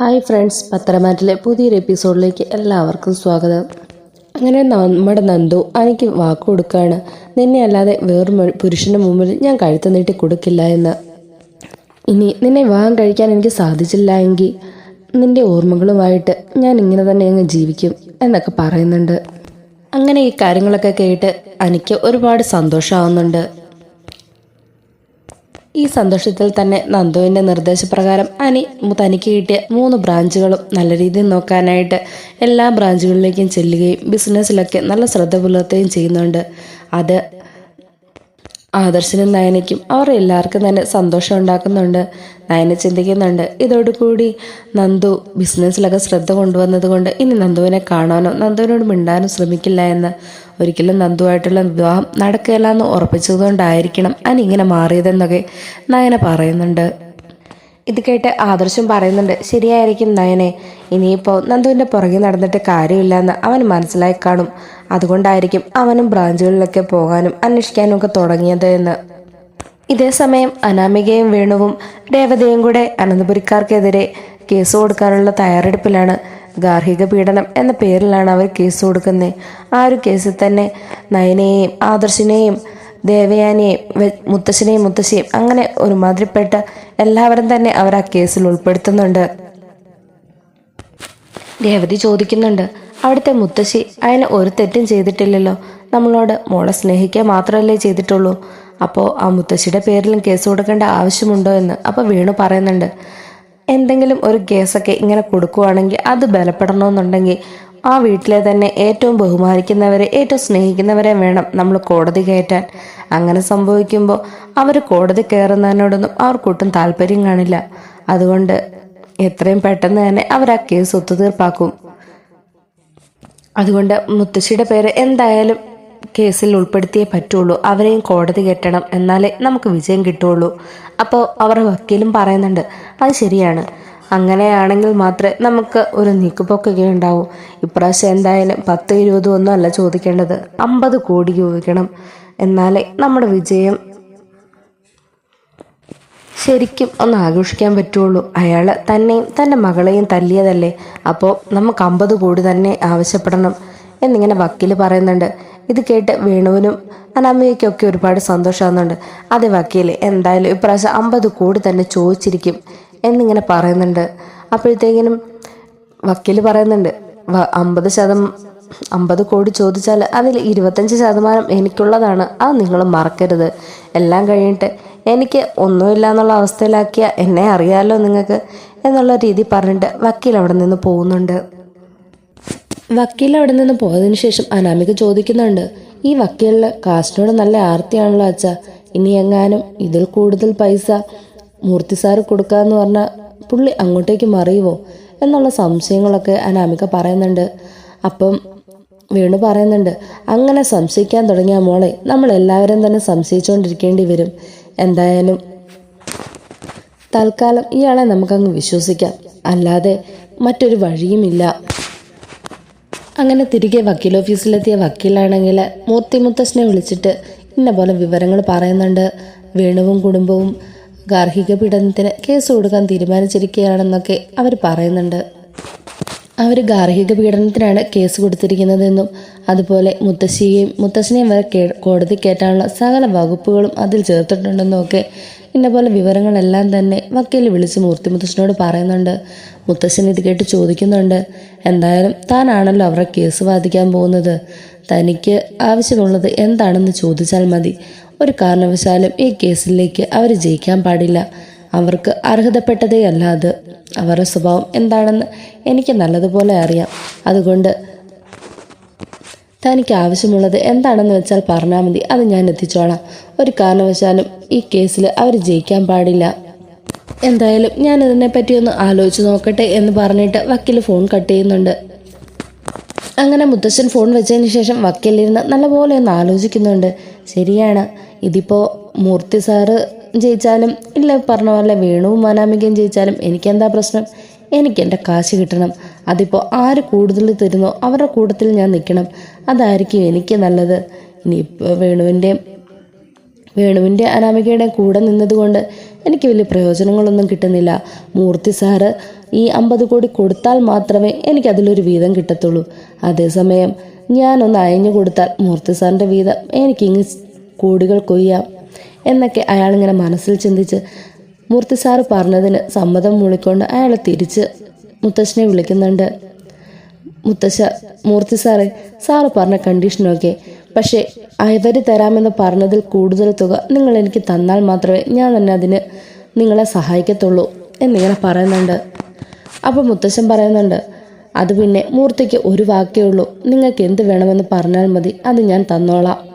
Hi friends പത്രമാറ്റിലെ പുതിയൊരു എപ്പിസോഡിലേക്ക് എല്ലാവർക്കും സ്വാഗതം. അങ്ങനെ നമ്മുടെ നന്ദു എനിക്ക് വാക്ക് കൊടുക്കുകയാണ് നിന്നെ അല്ലാതെ വേറൊരു പുരുഷന്റെ മുമ്പിൽ ഞാൻ കഴുത്ത് നീട്ടി കൊടുക്കില്ല എന്ന്. ഇനി നിന്നെ വിവാഹം കഴിക്കാൻ എനിക്ക് സാധിച്ചില്ല എങ്കിൽ നിന്റെ ഓർമ്മകളുമായിട്ട് ഞാൻ ഇങ്ങനെ തന്നെ അങ്ങ് ജീവിക്കും എന്നൊക്കെ പറയുന്നുണ്ട്. അങ്ങനെ ഈ കാര്യങ്ങളൊക്കെ കേട്ട് എനിക്ക് ഒരുപാട് സന്തോഷമാവുന്നുണ്ട്. ഈ സന്തോഷത്തിൽ തന്നെ നന്ദുവിന്റെ നിർദ്ദേശപ്രകാരം അനി തനിക്ക് കിട്ടിയ മൂന്ന് ബ്രാഞ്ചുകളും നല്ല രീതിയിൽ നോക്കാനായിട്ട് എല്ലാ ബ്രാഞ്ചുകളിലേക്കും ചെല്ലുകയും ബിസിനസ്സിലൊക്കെ നല്ല ശ്രദ്ധ പുലർത്തുകയും ചെയ്യുന്നുണ്ട്. അത് ആദർശനും നയനയ്ക്കും അവർ എല്ലാവർക്കും തന്നെ സന്തോഷം ഉണ്ടാക്കുന്നുണ്ട്. നയന ചിന്തിക്കുന്നുണ്ട് ഇതോടുകൂടി നന്ദു ബിസിനസ്സിലൊക്കെ ശ്രദ്ധ കൊണ്ടുവന്നതുകൊണ്ട് ഇനി നന്ദുവിനെ കാണാനോ നന്ദുവിനോട് മിണ്ടാനോ ശ്രമിക്കില്ല എന്ന്. ഒരിക്കലും നന്ദുവായിട്ടുള്ള വിവാഹം നടക്കില്ല എന്ന് ഉറപ്പിച്ചതുകൊണ്ടായിരിക്കണം അനിങ്ങനെ മാറിയതെന്നൊക്കെ നയന പറയുന്നുണ്ട്. ഇത് കേട്ട് ആദർശം പറയുന്നുണ്ട് ശരിയായിരിക്കും നയനെ. ഇനിയിപ്പോൾ നന്ദുവിന്റെ പുറകെ നടന്നിട്ട് കാര്യമില്ലെന്ന് അവൻ മനസ്സിലായി കാണും. അതുകൊണ്ടായിരിക്കും അവനും ബ്രാഞ്ചുകളിലൊക്കെ പോകാനും അന്വേഷിക്കാനും ഒക്കെ തുടങ്ങിയത് എന്ന്. ഇതേസമയം അനാമികയും വേണുവും രേവതയും കൂടെ അനന്തപുരിക്കാർക്കെതിരെ കേസ് കൊടുക്കാനുള്ള തയ്യാറെടുപ്പിലാണ് ഗാർഹിക പീഡനം എന്ന പേരിലാണ് അവർ കേസ് കൊടുക്കുന്നത് ആ ഒരു കേസിൽ തന്നെ നയനയെയും ആദർശിനെയും ദേവയാനിയെയും മുത്തശ്ശനെയും മുത്തശ്ശിയും അങ്ങനെ ഒരുമാതിരിപ്പെട്ട എല്ലാവരും തന്നെ അവർ ആ കേസിൽ ഉൾപ്പെടുത്തുന്നുണ്ട്. രേവതി ചോദിക്കുന്നുണ്ട് അവിടുത്തെ മുത്തശ്ശി അതിന് ഒരു തെറ്റും ചെയ്തിട്ടില്ലല്ലോ. നമ്മളോട് മോളെ സ്നേഹിക്കുക മാത്രമല്ലേ ചെയ്തിട്ടുള്ളൂ. അപ്പോൾ ആ മുത്തശ്ശിയുടെ പേരിലും കേസ് കൊടുക്കേണ്ട ആവശ്യമുണ്ടോ എന്ന്? അപ്പോൾ വീണു പറയുന്നുണ്ട് എന്തെങ്കിലും ഒരു കേസൊക്കെ ഇങ്ങനെ കൊടുക്കുവാണെങ്കിൽ അത് ബലപ്പെടണമെന്നുണ്ടെങ്കിൽ ആ വീട്ടിലെ തന്നെ ഏറ്റവും ബഹുമാനിക്കുന്നവരെ ഏറ്റവും സ്നേഹിക്കുന്നവരെ വേണം നമ്മൾ കോടതി കയറ്റാൻ. അങ്ങനെ സംഭവിക്കുമ്പോൾ അവർ കോടതി കയറുന്നതിനോടൊന്നും അവർക്കൊട്ടും താല്പര്യം കാണില്ല. അതുകൊണ്ട് എത്രയും പെട്ടെന്ന് തന്നെ അവർ ആ കേസ് ഒത്തുതീർപ്പാക്കും. അതുകൊണ്ട് മുത്തശ്ശിയുടെ പേര് എന്തായാലും കേസിൽ ഉൾപ്പെടുത്തിയേ പറ്റുള്ളൂ. അവരെയും കോടതി കെട്ടണം എന്നാലേ നമുക്ക് വിജയം കിട്ടുള്ളൂ. അപ്പോൾ അവർ വക്കീലും പറയുന്നുണ്ട് അത് ശരിയാണ്. അങ്ങനെയാണെങ്കിൽ മാത്രമേ നമുക്ക് ഒരു നീക്കുപോക്കൊക്കെ ഉണ്ടാവൂ. ഇപ്രാവശ്യം എന്തായാലും പത്ത് ഇരുപതും ഒന്നും അല്ല ചോദിക്കേണ്ടത്. അമ്പത് കോടി ചോദിക്കണം. എന്നാലേ നമ്മുടെ വിജയം ശരിക്കും ഒന്ന് ആഘോഷിക്കാൻ പറ്റുള്ളൂ. അയാൾ തന്നെയും തന്റെ മകളെയും തല്ലിയതല്ലേ? അപ്പോൾ നമുക്ക് അമ്പത് കോടി തന്നെ ആവശ്യപ്പെടണം എന്നിങ്ങനെ വക്കീൽ പറയുന്നുണ്ട്. ഇത് കേട്ട് വേണുവിനും അനമ്മയ്ക്കൊക്കെ ഒരുപാട് സന്തോഷമാകുന്നുണ്ട് അതെ വക്കീൽ എന്തായാലും ഇപ്രാവശ്യം അമ്പത് കോടി തന്നെ ചോദിച്ചിരിക്കും എന്നിങ്ങനെ പറയുന്നുണ്ട്. അപ്പോഴത്തേക്കിനും വക്കീൽ പറയുന്നുണ്ട് അമ്പത് ശതം അമ്പത് കോടി ചോദിച്ചാൽ അതിൽ ഇരുപത്തഞ്ച് ശതമാനം എനിക്കുള്ളതാണ് അത് നിങ്ങൾ മറക്കരുത്. എല്ലാം കഴിഞ്ഞിട്ട് എനിക്ക് ഒന്നുമില്ല എന്നുള്ള അവസ്ഥയിലാക്കിയ എന്നെ അറിയാമല്ലോ നിങ്ങൾക്ക് എന്നുള്ള രീതി പറഞ്ഞിട്ട് വക്കീൽ അവിടെ നിന്ന് പോകുന്നുണ്ട്. വക്കീൽ അവിടെ നിന്ന് പോയതിനു ശേഷം അനാമിക ചോദിക്കുന്നുണ്ട് ഈ വക്കീലിന് കാശിനോട് നല്ല ആർത്തിയാണല്ലോ അച്ഛ ഇനി എങ്ങാനും ഇതിൽ കൂടുതൽ പൈസ മൂർത്തി സാറ് കൊടുക്കാന്ന് പറഞ്ഞാൽ പുള്ളി അങ്ങോട്ടേക്ക് മറിയുമോ എന്നുള്ള സംശയങ്ങളൊക്കെ അനാമിക പറയുന്നുണ്ട്. അപ്പം വീണു പറയുന്നുണ്ട് അങ്ങനെ സംശയിക്കാൻ തുടങ്ങിയ മോളെ നമ്മൾ എല്ലാവരും തന്നെ സംശയിച്ചുകൊണ്ടിരിക്കേണ്ടി വരും. എന്തായാലും തൽക്കാലം ഇയാളെ നമുക്കങ്ങ് വിശ്വസിക്കാം. അല്ലാതെ മറ്റൊരു വഴിയുമില്ല. അങ്ങനെ തിരികെ വക്കീൽ ഓഫീസിലെത്തിയ വക്കീലാണെങ്കിൽ മൂർത്തി മുത്തശ്ശനെ വിളിച്ചിട്ട് ഇന്ന പോലെ വിവരങ്ങൾ പറയുന്നുണ്ട്. വേണുവും കുടുംബവും ഗാർഹിക പീഡനത്തിന് കേസ് കൊടുക്കാൻ തീരുമാനിച്ചിരിക്കുകയാണെന്നൊക്കെ അവർ പറയുന്നുണ്ട്. അവർ ഗാർഹിക പീഡനത്തിനാണ് കേസ് കൊടുത്തിരിക്കുന്നതെന്നും അതുപോലെ മുത്തശ്ശിയെയും മുത്തശ്ശനെയും വരെ കോടതി കയറ്റാനുള്ള സകല വകുപ്പുകളും അതിൽ ചേർത്തിട്ടുണ്ടെന്നും ഒക്കെ ഇന്നപോലെ വിവരങ്ങളെല്ലാം തന്നെ വക്കീൽ വിളിച്ച് മൂർത്തി മുത്തശ്ശനോട് പറയുന്നുണ്ട്. മുത്തശ്ശൻ ഇത് കേട്ട് ചോദിക്കുന്നുണ്ട് എന്തായാലും താനാണല്ലോ അവരുടെ കേസ് വാദിക്കാൻ പോകുന്നത്. തനിക്ക് ആവശ്യമുള്ളത് എന്താണെന്ന് ചോദിച്ചാൽ മതി. ഒരു കാരണവശാലും ഈ കേസിലേക്ക് അവർ ജയിക്കാൻ പാടില്ല. അവർക്ക് അർഹതപ്പെട്ടതേ അല്ല അത്. അവരുടെ സ്വഭാവം എന്താണെന്ന് എനിക്ക് നല്ലതുപോലെ അറിയാം. അതുകൊണ്ട് തനിക്ക് ആവശ്യമുള്ളത് എന്താണെന്ന് വെച്ചാൽ പറഞ്ഞാൽ മതി. അത് ഞാൻ എത്തിച്ചോളാം. ഒരു കാരണവശാലും ഈ കേസിൽ അവർ ജയിക്കാൻ പാടില്ല. എന്തായാലും ഞാൻ ഇതിനെപ്പറ്റി ഒന്ന് ആലോചിച്ച് നോക്കട്ടെ എന്ന് പറഞ്ഞിട്ട് വക്കീൽ ഫോൺ കട്ട് ചെയ്യുന്നുണ്ട്. അങ്ങനെ മുത്തശ്ശൻ ഫോൺ വെച്ചതിന് ശേഷം വക്കീലിരുന്ന് നല്ലപോലെ ഒന്ന് ആലോചിക്കുന്നുണ്ട്. ശരിയാണ്. ഇതിപ്പോൾ മൂർത്തി സാറ് ജയിച്ചാലും ഇല്ല പറഞ്ഞ പോലെ വേണുവും മാനാമികയും ജയിച്ചാലും എനിക്കെന്താ പ്രശ്നം? എനിക്ക് എന്റെ കാശ് കിട്ടണം. അതിപ്പോൾ ആര് കൂടുതൽ തരുന്നോ അവരുടെ കൂട്ടത്തിൽ ഞാൻ നിൽക്കണം. അതായിരിക്കും എനിക്ക് നല്ലത്. ഇനിയിപ്പോൾ വേണുവിന്റെയും വേണുവിന്റെ അനാമികയുടെ കൂടെ നിന്നതുകൊണ്ട് എനിക്ക് വലിയ പ്രയോജനങ്ങളൊന്നും കിട്ടുന്നില്ല. മൂർത്തി സാറ് ഈ അമ്പത് കോടി കൊടുത്താൽ മാത്രമേ എനിക്കതിലൊരു വീതം കിട്ടത്തുള്ളൂ. അതേസമയം ഞാനൊന്ന് അയഞ്ഞു കൊടുത്താൽ മൂർത്തി സാറിന്റെ വീതം എനിക്കിങ്ങ് കോടികൾ കൊയ്യാം. എന്നൊക്കെ അയാളിങ്ങനെ മനസ്സിൽ ചിന്തിച്ച് മൂർത്തി സാറ് പറഞ്ഞതിന് സമ്മതം മൂളിക്കൊണ്ട് അയാൾ തിരിച്ച് മുത്തശ്ശനെ വിളിക്കുന്നുണ്ട്. മുത്തശ്ശ മൂർത്തി സാറേ സാറ് പറഞ്ഞ കണ്ടീഷനൊക്കെ പക്ഷേ അവർ തരാമെന്ന് പറഞ്ഞതിൽ കൂടുതൽ തുക നിങ്ങൾ എനിക്ക് തന്നാൽ മാത്രമേ ഞാൻ തന്നെ അതിന് നിങ്ങളെ സഹായിക്കത്തുള്ളൂ എന്നിങ്ങനെ പറയുന്നുണ്ട്. അപ്പോൾ മുത്തശ്ശൻ പറയുന്നുണ്ട് അത് പിന്നെ മൂർത്തിക്ക് ഒരു വാക്കേ ഉള്ളൂ. നിങ്ങൾക്ക് എന്ത് വേണമെന്ന് പറഞ്ഞാൽ മതി. അത് ഞാൻ തന്നോളാം.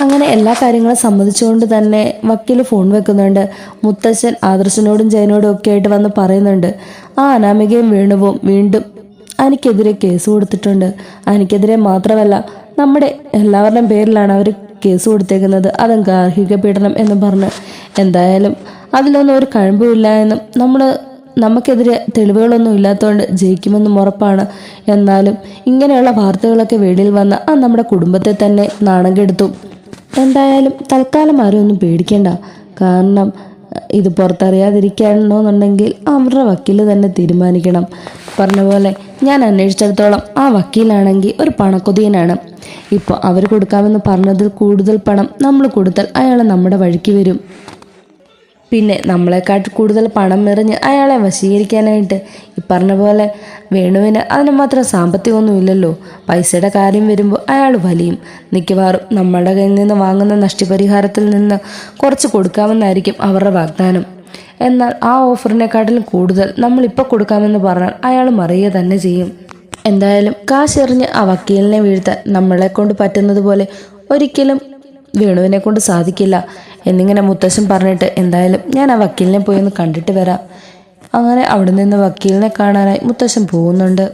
അങ്ങനെ എല്ലാ കാര്യങ്ങളും സമ്മതിച്ചുകൊണ്ട് തന്നെ വക്കീൽ ഫോൺ വെക്കുന്നുണ്ട്. മുത്തശ്ശൻ ആദർശനോടും ജയനോടും ഒക്കെ ആയിട്ട് വന്ന് പറയുന്നുണ്ട്. ആ അനാമികയും വേണുവും വീണ്ടും അനിക്കെതിരെ കേസ് കൊടുത്തിട്ടുണ്ട്. അനിക്കെതിരെ മാത്രമല്ല നമ്മുടെ എല്ലാവരുടെയും പേരിലാണ് അവർ കേസ് കൊടുത്തേക്കുന്നത്. അതും ഗാർഹിക പീഡനം എന്ന് പറഞ്ഞ്. എന്തായാലും അതിലൊന്നും ഒരു കഴിവുമില്ല എന്നും നമ്മൾ നമുക്കെതിരെ തെളിവുകളൊന്നും ഇല്ലാത്തതുകൊണ്ട് ജയിക്കുമെന്നും ഉറപ്പാണ്. എന്നാലും ഇങ്ങനെയുള്ള വാർത്തകളൊക്കെ വെളിയിൽ വന്ന് ആ നമ്മുടെ കുടുംബത്തെ തന്നെ നാണം കെടുത്തു. എന്തായാലും തൽക്കാലം ആരും ഒന്നും പേടിക്കേണ്ട. കാരണം ഇത് പുറത്തറിയാതിരിക്കണമെന്നുണ്ടെങ്കിൽ അവരുടെ വക്കീൽ തന്നെ തീരുമാനിക്കണം. പറഞ്ഞ പോലെ ഞാൻ അന്വേഷിച്ചിടത്തോളം ആ വക്കീലാണെങ്കിൽ ഒരു പണക്കൊതിയനാണ്. ഇപ്പോൾ അവർ കൊടുക്കാമെന്ന് പറഞ്ഞതിൽ കൂടുതൽ പണം നമ്മൾ കൊടുത്താൽ അയാൾ നമ്മുടെ വഴിക്ക് വരും. പിന്നെ നമ്മളെക്കാട്ട് കൂടുതൽ പണം എറിഞ്ഞ് അയാളെ വശീകരിക്കാനായിട്ട് ഈ പറഞ്ഞ പോലെ വേണുവിന് അതിന് മാത്രം സാമ്പത്തികമൊന്നും ഇല്ലല്ലോ പൈസയുടെ കാര്യം വരുമ്പോൾ അയാൾ വലിയും. മിക്കവാറും നമ്മുടെ കയ്യിൽ നിന്ന് വാങ്ങുന്ന നഷ്ടപരിഹാരത്തിൽ നിന്ന് കുറച്ച് കൊടുക്കാമെന്നായിരിക്കും അവരുടെ വാഗ്ദാനം. എന്നാൽ ആ ഓഫറിനെക്കാട്ടിലും കൂടുതൽ നമ്മളിപ്പോൾ കൊടുക്കാമെന്ന് പറഞ്ഞാൽ അയാൾ മറിയുക തന്നെ ചെയ്യും. എന്തായാലും കാശെറിഞ്ഞ് ആ വക്കീലിനെ വീഴ്ത്താൻ നമ്മളെ കൊണ്ട് പറ്റുന്നത് പോലെ ഒരിക്കലും വേണുവിനെ കൊണ്ട് സാധിക്കില്ല. എന്നിങ്ങനെ മുത്തശ്ശൻ പറഞ്ഞിട്ട് എന്തായാലും ഞാൻ ആ വക്കീലിനെ പോയി ഒന്ന് കണ്ടിട്ട് വരാം. അങ്ങനെ അവിടെ നിന്ന് വക്കീലിനെ കാണാനായി മുത്തശ്ശൻ പോകുന്നുണ്ട്.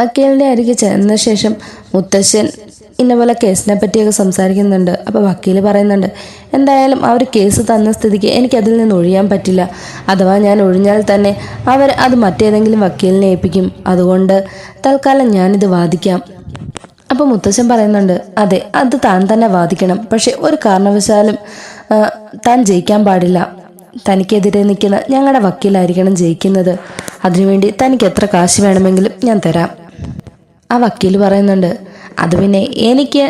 വക്കീലിന്റെ അരികെ ചെന്ന ശേഷം മുത്തശ്ശൻ ഇന്ന പോലെ കേസിനെ പറ്റിയൊക്കെ സംസാരിക്കുന്നുണ്ട്. അപ്പോൾ വക്കീൽ പറയുന്നുണ്ട് എന്തായാലും അവർ കേസ് തന്ന സ്ഥിതിക്ക് എനിക്കതിൽ നിന്ന് ഒഴിയാൻ പറ്റില്ല. അഥവാ ഞാൻ ഒഴിഞ്ഞാൽ തന്നെ അവർ അത് മറ്റേതെങ്കിലും വക്കീലിനെ ഏൽപ്പിക്കും. അതുകൊണ്ട് തൽക്കാലം ഞാനിത് വാദിക്കാം. അപ്പോൾ മുത്തച്ഛൻ പറയുന്നുണ്ട് അതെ അത് താൻ തന്നെ വാദിക്കണം. പക്ഷെ ഒരു കാരണവശാലും താൻ ജയിക്കാൻ പാടില്ല. തനിക്കെതിരെ നിൽക്കുന്ന ഞങ്ങളുടെ വക്കീലായിരിക്കണം ജയിക്കുന്നത്. അതിനുവേണ്ടി തനിക്ക് എത്ര കാശ് വേണമെങ്കിലും ഞാൻ തരാം. ആ വക്കീൽ പറയുന്നുണ്ട് അത് പിന്നെ എനിക്ക്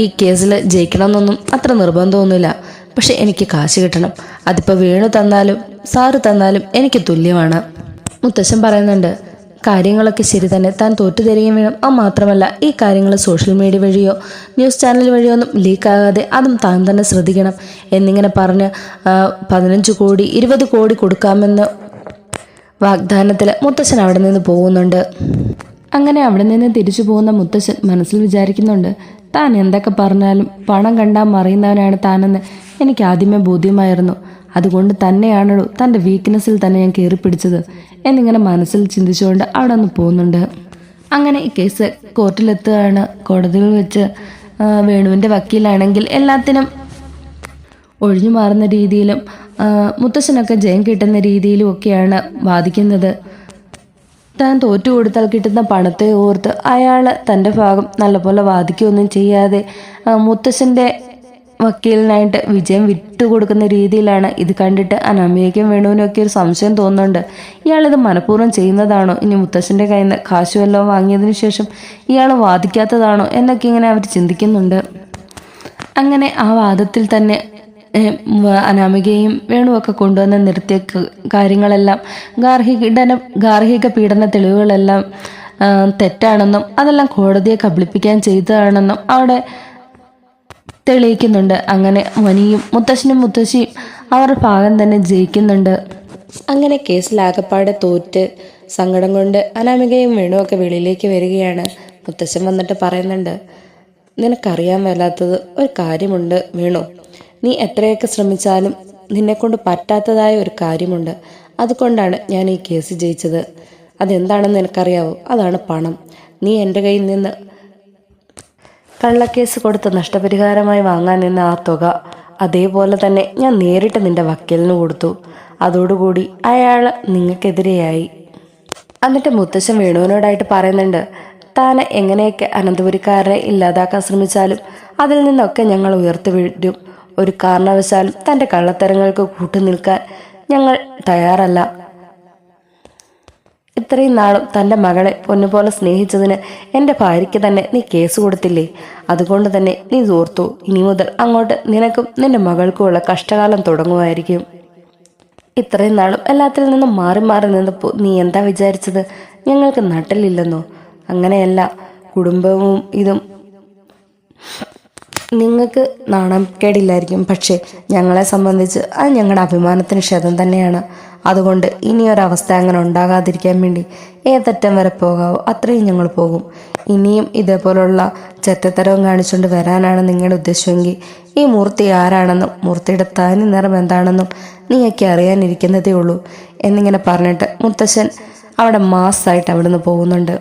ഈ കേസിൽ ജയിക്കണമെന്നൊന്നും അത്ര നിർബന്ധമൊന്നുമില്ല പക്ഷെ എനിക്ക് കാശ് കിട്ടണം. അതിപ്പോൾ വേണു തന്നാലും സാറ് തന്നാലും എനിക്ക് തുല്യമാണ്. മുത്തശ്ശൻ പറയുന്നുണ്ട് കാര്യങ്ങളൊക്കെ ശരി തന്നെ താൻ തോറ്റു തരികയും വേണം. അത് മാത്രമല്ല ഈ കാര്യങ്ങൾ സോഷ്യൽ മീഡിയ വഴിയോ ന്യൂസ് ചാനൽ വഴിയോ ഒന്നും ലീക്കാകാതെ അതും താൻ തന്നെ ശ്രദ്ധിക്കണം. എന്നിങ്ങനെ പറഞ്ഞ് പതിനഞ്ച് കോടി ഇരുപത് കോടി കൊടുക്കാമെന്ന് വാഗ്ദാനത്തിൽ മുത്തശ്ശൻ അവിടെ നിന്ന് പോകുന്നുണ്ട്. അങ്ങനെ അവിടെ നിന്ന് തിരിച്ചു പോകുന്ന മുത്തശ്ശൻ മനസ്സിൽ വിചാരിക്കുന്നുണ്ട് താൻ എന്തൊക്കെ പറഞ്ഞാലും പണം കണ്ടാൽ മറിയുന്നവനാണ് താനെന്ന് എനിക്ക് ആദ്യമേ ബോധ്യമായിരുന്നു. അതുകൊണ്ട് തന്നെയാണല്ലോ തന്റെ വീക്ക്നെസ്സിൽ തന്നെ ഞാൻ കയറി പിടിച്ചത് എന്നിങ്ങനെ മനസ്സിൽ ചിന്തിച്ചുകൊണ്ട് അവിടെ നിന്ന് പോകുന്നുണ്ട്. അങ്ങനെ ഈ കേസ് കോർട്ടിലെത്തുകയാണ് കോടതിയിൽ വെച്ച് വേണുവിന്റെ വക്കീലാണെങ്കിൽ എല്ലാത്തിനും ഒഴിഞ്ഞു മാറുന്ന രീതിയിലും മുത്തശ്ശനൊക്കെ ജയം കിട്ടുന്ന രീതിയിലും ഒക്കെയാണ് വാദിക്കുന്നത്. താൻ തോറ്റു കൊടുത്താൽ കിട്ടുന്ന പണത്തെ ഓർത്ത് അയാൾ തന്റെ ഭാഗം നല്ലപോലെ വാദിക്കുകയൊന്നും ചെയ്യാതെ മുത്തശ്ശന്റെ വക്കീലിനായിട്ട് വിജയം വിട്ടുകൊടുക്കുന്ന രീതിയിലാണ് ഇത് കണ്ടിട്ട് അനാമികയ്ക്കും വേണുവിനൊക്കെ ഒരു സംശയം തോന്നുന്നുണ്ട്. ഇയാളിത് മനഃപൂർവം ചെയ്യുന്നതാണോ? ഇനി മുത്തശ്ശന്റെ കയ്യിൽ നിന്ന് കാശു വാങ്ങിയതിനു ശേഷം ഇയാൾ വാദിക്കാത്തതാണോ? എന്നൊക്കെ ഇങ്ങനെ അവർ ചിന്തിക്കുന്നുണ്ട്. അങ്ങനെ ആ വാദത്തിൽ തന്നെ അനാമികയും വേണുവൊക്കെ കൊണ്ടുവന്ന് നിർത്തിയ കാര്യങ്ങളെല്ലാം ഗാർഹിക ഗാർഹിക പീഡന തെളിവുകളെല്ലാം തെറ്റാണെന്നും അതെല്ലാം കോടതിയെ കബളിപ്പിക്കാൻ ചെയ്തതാണെന്നും അവിടെ തെളിയിക്കുന്നുണ്ട്. അങ്ങനെ മനിയും മുത്തശ്ശനും മുത്തശ്ശിയും അവരുടെ ഭാഗം തന്നെ ജയിക്കുന്നുണ്ട്. അങ്ങനെ കേസിലാകപ്പാടെ തോറ്റ് സങ്കടം കൊണ്ട് അനാമികയും വേണുവൊക്കെ വെളിയിലേക്ക് വരികയാണ്. മുത്തശ്ശൻ വന്നിട്ട് പറയുന്നുണ്ട് നിനക്കറിയാൻ മേലാത്തത് ഒരു കാര്യമുണ്ട് വേണു. നീ എത്രയൊക്കെ ശ്രമിച്ചാലും നിന്നെക്കൊണ്ട് പറ്റാത്തതായ ഒരു കാര്യമുണ്ട്. അതുകൊണ്ടാണ് ഞാൻ ഈ കേസ് ജയിച്ചത്. അതെന്താണെന്ന് നിനക്കറിയാവോ? അതാണ് പണം. നീ എന്റെ കയ്യിൽ നിന്ന് കള്ളക്കേസ് കൊടുത്ത് നഷ്ടപരിഹാരമായി വാങ്ങാൻ നിന്ന ആ തുക അതേപോലെ തന്നെ ഞാൻ നേരിട്ട് നിന്റെ വക്കീലിന് കൊടുത്തു. അതോടുകൂടി അയാൾ നിങ്ങൾക്കെതിരെയായി. എന്നിട്ട് മുത്തശ്ശൻ വേണുവിനോടായിട്ട് പറയുന്നുണ്ട് താൻ എങ്ങനെയൊക്കെ അനന്തപുരിക്കാരനെ ഇല്ലാതാക്കാൻ ശ്രമിച്ചാലും അതിൽ നിന്നൊക്കെ ഞങ്ങൾ ഉയർത്തി വീഴും ഒരു കാരണവശാലും തന്റെ കള്ളത്തരങ്ങൾക്ക് കൂട്ടുനിൽക്കാൻ ഞങ്ങൾ തയ്യാറല്ല. ഇത്രയും നാളും തന്റെ മകളെ പൊന്നുപോലെ സ്നേഹിച്ചതിന് എന്റെ ഭാര്യയ്ക്ക് തന്നെ നീ കേസ് കൊടുത്തില്ലേ? അതുകൊണ്ട് തന്നെ നീ ഓർത്തു ഇനി മുതൽ അങ്ങോട്ട് നിനക്കും നിന്റെ മകൾക്കുമുള്ള കഷ്ടകാലം തുടങ്ങുമായിരിക്കും. ഇത്രയും നാളും എല്ലാത്തിൽ നിന്നും മാറി മാറി നിന്നപ്പോൾ നീ എന്താ വിചാരിച്ചത്? ഞങ്ങൾക്ക് നട്ടലില്ലെന്നോ അങ്ങനെയല്ല കുടുംബവും ഇതും നിങ്ങൾക്ക് നാണക്കേടില്ലായിരിക്കും. പക്ഷേ ഞങ്ങളെ സംബന്ധിച്ച് അത് ഞങ്ങളുടെ അഭിമാനത്തിന് ക്ഷതം തന്നെയാണ്. അതുകൊണ്ട് ഇനിയൊരവസ്ഥ അങ്ങനെ ഉണ്ടാകാതിരിക്കാൻ വേണ്ടി ഏതറ്റം വരെ പോകാവോ അത്രയും ഞങ്ങൾ പോകും. ഇനിയും ഇതേപോലുള്ള ചെറ്റത്തരവും കാണിച്ചുകൊണ്ട് വരാനാണ് നിങ്ങളുടെ ഉദ്ദേശമെങ്കിൽ ഈ മൂർത്തി ആരാണെന്നും മൂർത്തിയുടെ തനി നിറം എന്താണെന്നും നീയൊക്കെ അറിയാനിരിക്കുന്നതേ ഉള്ളൂ എന്നിങ്ങനെ പറഞ്ഞിട്ട് മുത്തശ്ശൻ അവിടെ മാസ്സായിട്ട് അവിടുന്ന് പോകുന്നുണ്ട്.